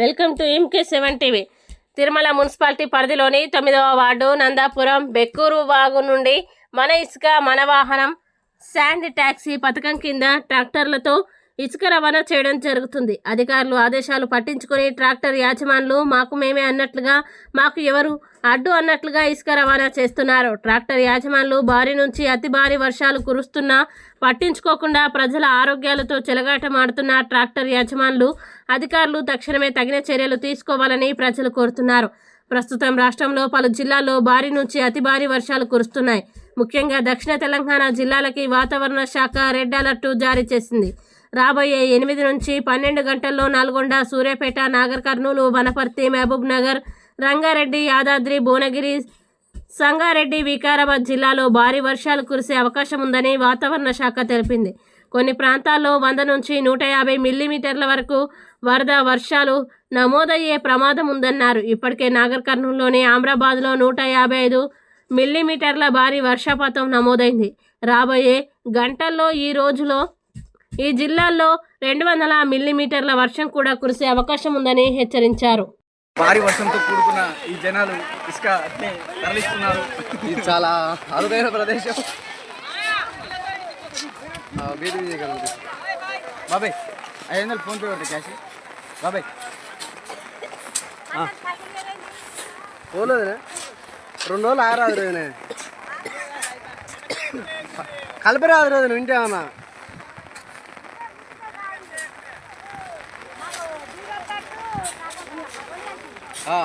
Welcome to MK seven TV. Tirumala municipality పరిధిలోని తొమ్మిదవ ward నందాపురం బెక్కూరు వాగు నుండి మన ఇసుక మన వాహనం శాండ్ ట్యాక్సీ పథకం కింద ట్రాక్టర్లతో ఇసుక రవాణా చేయడం జరుగుతుంది. అధికారులు ఆదేశాలు పట్టించుకొని ట్రాక్టర్ యాజమానులు మాకు మేమే అన్నట్లుగా మాకు ఎవరు అడ్డు అన్నట్లుగా ఇసుక రవాణా చేస్తున్నారు. ట్రాక్టర్ యాజమానులు భారీ నుంచి అతి భారీ వర్షాలు కురుస్తున్నా పట్టించుకోకుండా ప్రజల ఆరోగ్యాలతో చెలగాటమాడుతున్న ట్రాక్టర్ యాజమానులు అధికారులు తక్షణమే తగిన చర్యలు తీసుకోవాలని ప్రజలు కోరుతున్నారు. ప్రస్తుతం రాష్ట్రంలో పలు జిల్లాల్లో భారీ నుంచి అతి భారీ వర్షాలు కురుస్తున్నాయి. ముఖ్యంగా దక్షిణ తెలంగాణ జిల్లాలకి వాతావరణ శాఖ రెడ్ అలర్ట్ జారీ చేసింది. రాబోయే ఎనిమిది నుంచి పన్నెండు గంటల్లో నల్గొండ సూర్యాపేట నాగర్ కర్నూలు వనపర్తి మహబూబ్ నగర్ రంగారెడ్డి యాదాద్రి భువనగిరి సంగారెడ్డి వికారాబాద్ జిల్లాలో భారీ వర్షాలు కురిసే అవకాశం ఉందని వాతావరణ శాఖ తెలిపింది. కొన్ని ప్రాంతాల్లో వంద నుంచి నూట యాభై మిల్లీమీటర్ల వరకు వరద వర్షాలు నమోదయ్యే ప్రమాదం ఉందన్నారు. ఇప్పటికే నాగర్ కర్నూలులోని ఆమ్రాబాద్లో నూట యాభై ఐదు మిల్లీమీటర్ల భారీ వర్షపాతం నమోదైంది. రాబోయే గంటల్లో ఈ రోజులో ఈ జిల్లాల్లో రెండు వందల మిల్లీమీటర్ల వర్షం కూడా కురిసే అవకాశం ఉందని హెచ్చరించారు. భారీ వర్షంతో కూడుకున్న ఈ జనాలు ఇసుక తరలిస్తున్నారు. ఇది చాలా అరుదైన ప్రదేశం. ఆ, వీధి బాబాయ్ ఐదు వందలు ఫోన్ పే క్యాష్. బాబాయ్. పోలేదు రెండు రోజులు ఆరాదు రోజునే కలిపిరాదు రోజు వింటే ఏమన్నా. ఆ.